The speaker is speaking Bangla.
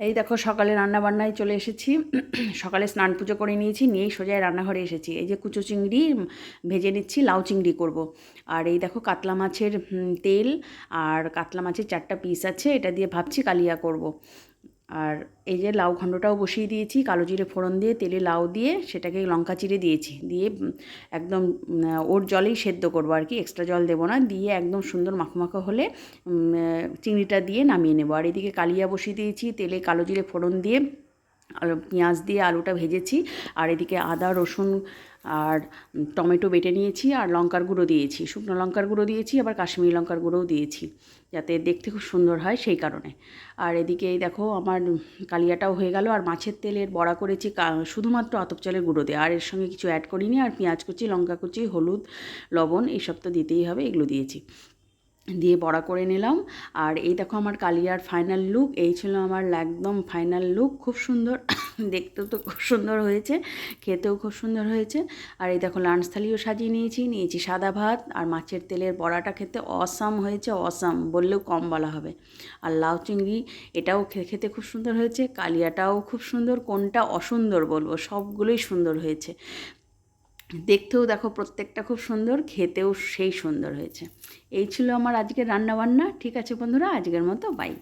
এই দেখো সকালে রান্না বান্নায় চলে এসেছি সকালে স্নান পুজো করে নিয়েছি, নিয়েই সোজায় রান্নাঘরে এসেছি এই যে কুচো চিংড়ি ভেজে নিচ্ছি, লাউ চিংড়ি করব। আর এই দেখো কাতলা মাছের তেল, আর কাতলা মাছের চারটা পিস আছে, এটা দিয়ে ভাবছি কালিয়া করব। আর এই যে লাউ ঘণ্টটাও বসিয়ে দিয়েছি, কালো জিরে ফোড়ন দিয়ে তেলে লাউ দিয়ে সেটাকে লঙ্কা চিরে দিয়েছি। দিয়ে একদম ওর জলেই সেদ্ধ করব আর কি এক্সট্রা জল দেবো না, দিয়ে একদম সুন্দর মাখো হলে চিংড়িটা দিয়ে নামিয়ে নেব। আর এদিকে কালিয়া বসিয়ে দিয়েছি, তেলে কালো জিরে ফোড়ন দিয়ে পেঁয়াজ দিয়ে আলুটা ভেজেছি, আর এদিকে আদা, রসুন আর টমেটো বেটে নিয়েছি, আর লঙ্কার গুঁড়ো দিয়েছি। শুকনো লঙ্কার গুঁড়ো দিয়েছি, আবার কাশ্মীরি লঙ্কার গুঁড়োও দিয়েছি, যাতে দেখতে খুব সুন্দর হয় সেই কারণে। আর এদিকে দেখো আমার কালিয়াটাও হয়ে গেল, আর মাছের তেলের বড়া করেছি শুধুমাত্র আতপ চালের গুঁড়ো দিয়ে। আর এর সঙ্গে কিছু অ্যাড করিনি, আর পেঁয়াজ কুচি, লঙ্কা কুচি, হলুদ, লবণ, এইসব তো দিতেই হবে, এগুলো দিয়েছি। দিয়ে বড়া করে নিলাম। আর এই দেখো আমার কালিয়ার ফাইনাল লুক এই ছিল আমার একদম ফাইনাল লুক খুব সুন্দর। দেখতেও তো খুব সুন্দর হয়েছে, খেতেও খুব সুন্দর হয়েছে। আর এই দেখো লাঞ্চ থালিও সাজিয়ে নিয়েছি নিয়েছি সাদা ভাত আর মাছের তেলের বড়াটা খেতে অসাম হয়েছে অসাম বললেও কম বলা হবে। আর লাউ চিংড়ি, এটাও খেতে খুব সুন্দর হয়েছে। কালিয়াটাও খুব সুন্দর, কোনটা অসুন্দর বলব, সবগুলোই সুন্দর হয়েছে। দেখতেও দেখো প্রত্যেকটা খুব সুন্দর, খেতেও সেই সুন্দর হয়েছে। এই ছিল আমার আজকের রান্নাবান্না। ঠিক আছে বন্ধুরা, আজকের মতো বাই